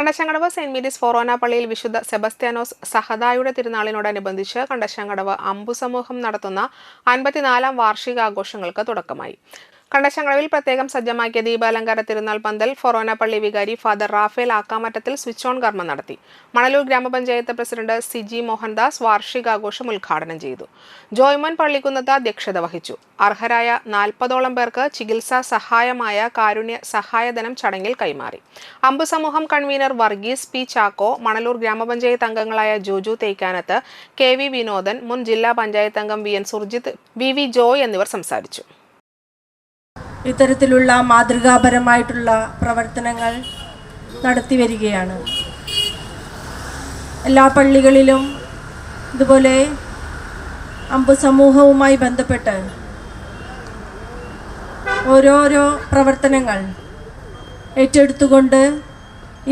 Kandassankadavu saint Mary's ഫൊറോന പള്ളിയിൽ വിശുദ്ധ സെബസ്ത്യാനോസ് സഹദായുടെ തിരുനാളിനോടനുബന്ധിച്ച് കണ്ടശങ്കടവ് അമ്പു സമൂഹം നടത്തുന്ന അൻപത്തിനാലാം വാർഷികാഘോഷങ്ങൾക്ക് തുടക്കമായി. കണ്ടശങ്കടവിൽ പ്രത്യേകം സജ്ജമാക്കിയ ദീപാലങ്കാര തിരുനാൾ പന്തൽ ഫൊറോന പള്ളി വികാരി Father Raphael Akkamattathil switch on കർമ്മം നടത്തി. മണലൂർ ഗ്രാമപഞ്ചായത്ത് പ്രസിഡന്റ് സിജി മോഹൻദാസ് വാർഷികാഘോഷം ഉദ്ഘാടനം ചെയ്തു. ജോയ്മൻ പള്ളിക്കുന്നത്ത് അധ്യക്ഷത വഹിച്ചു. അർഹരായ നാൽപ്പതോളം പേർക്ക് ചികിത്സാ സഹായമായ കാരുണ്യ സഹായധനം ചടങ്ങിൽ കൈമാറി. അമ്പു സമൂഹം കൺവീനർ വർഗീസ് പി ചാക്കോ മണലൂർ ഗ്രാമപഞ്ചായത്ത് അംഗങ്ങളായ ജോജു തേക്കാനത്ത് കെ വി വിനോദൻ മുൻ ജില്ലാ പഞ്ചായത്ത് അംഗം V N Surjith V V Joy എന്നിവർ സംസാരിച്ചു. ഇത്തരത്തിലുള്ള മാതൃകാപരമായിട്ടുള്ള പ്രവർത്തനങ്ങൾ നടത്തി വരികയാണ്. എല്ലാ പള്ളികളിലും ഇതുപോലെ അമ്പ് സമൂഹവുമായി ബന്ധപ്പെട്ട് ഓരോരോ പ്രവർത്തനങ്ങൾ ഏറ്റെടുത്തുകൊണ്ട്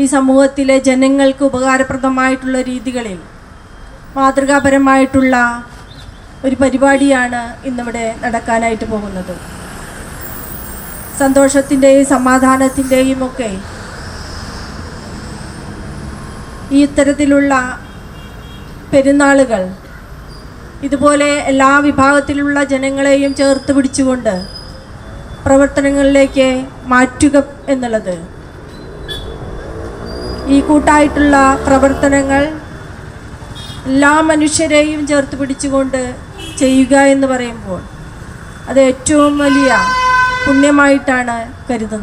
ഈ സമൂഹത്തിലെ ജനങ്ങൾക്ക് ഉപകാരപ്രദമായിട്ടുള്ള രീതികളിൽ മാതൃകാപരമായിട്ടുള്ള ഒരു പരിപാടിയാണ് ഇന്നിവിടെ നടക്കാനായിട്ട് പോകുന്നത്. സന്തോഷത്തിന്റെയും സമാധാനത്തിന്റെയും ഒക്കെ ഈ ഇത്തരത്തിലുള്ള പെരുന്നാളുകൾ ഇതുപോലെ എല്ലാ വിഭാഗത്തിലുള്ള ജനങ്ങളെയും ചേർത്ത് പിടിച്ചുകൊണ്ട് പ്രവർത്തനങ്ങളിലേക്ക് മാറ്റുക എന്നുള്ളത്. ഈ കൂട്ടായിട്ടുള്ള പ്രവർത്തനങ്ങൾ എല്ലാ മനുഷ്യരെയും ചേർത്ത് പിടിച്ചുകൊണ്ട് ചെയ്യുക എന്ന് പറയുമ്പോൾ അത് ഏറ്റവും വലിയ പുണ്യമായിട്ടാണ് കരുതുന്നത്.